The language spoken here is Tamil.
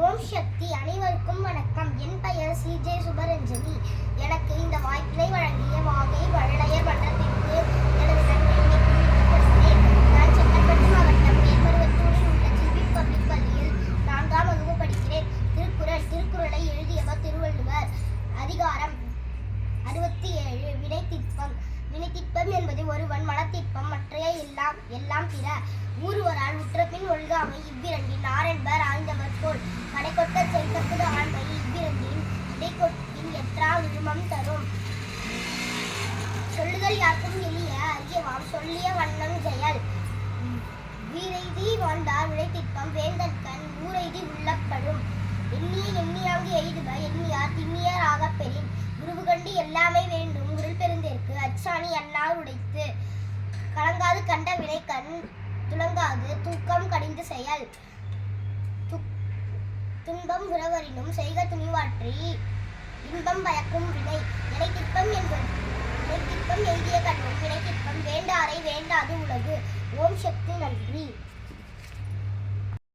ஓம் சக்தி அனைவருக்கும் வணக்கம். என் பெயர் சிஜே சுபரஞ்சனி. எனக்கு இந்த வாய்ப்பினை வழங்கிய வாகை வள்ளையர் மன்றத்திற்கு எனது நன்றியினை நான் செங்கல்பட்டு மாவட்டம் மேல்மருவத்தூரில் உள்ள ஜிபி பப்ளிக் பள்ளியில் நான்காம் வகுப்பு படிக்கிறேன். திருக்குறள் திருக்குறளை எழுதியவர் திருவள்ளுவர். அதிகாரம் அறுபத்தி ஏழு வினைத்திற்பம் வினைத்திற்பம் என்பது ஒருவன் மனத்திற்பம் மற்றைய எல்லாம் எல்லாம் பிற. ஊறுவரால் உற்றபின் ஒழுகாமை இவ்விரண்டின் ஆரென்பர் சொல்லுதல் யாருக்கும் எளிய அறியவாம் சொல்லிய வண்ணம் செயல் வீரைதி வாழ்ந்தார் விளைத்திற்பம் வேந்தற்கண் ஊரைதி உள்ளப்படும். எண்ணிய எண்ணியாங்கு எய்துக எண்ணியார் திண்ணியர் ஆகப் பெறின். குருவு கண்டு எல்லாமே வேண்டும் உருள் பெருந்திற்கு. அச்சாணி அன்னார் உடைத்து கலங்காது கண்ட வினை கண் துளங்காது தூக்கம் கடிந்து செயல். துன்பம் உறவரினும் செய்க துணிவாற்றி இன்பம் பயக்கும் வினை. வினைத்திற்பம் என்பது எய்திய கண்ணும் வினைத்திற்பம் வேண்டாரை வேண்டாது உலகு. ஓம் சக்தி நன்றி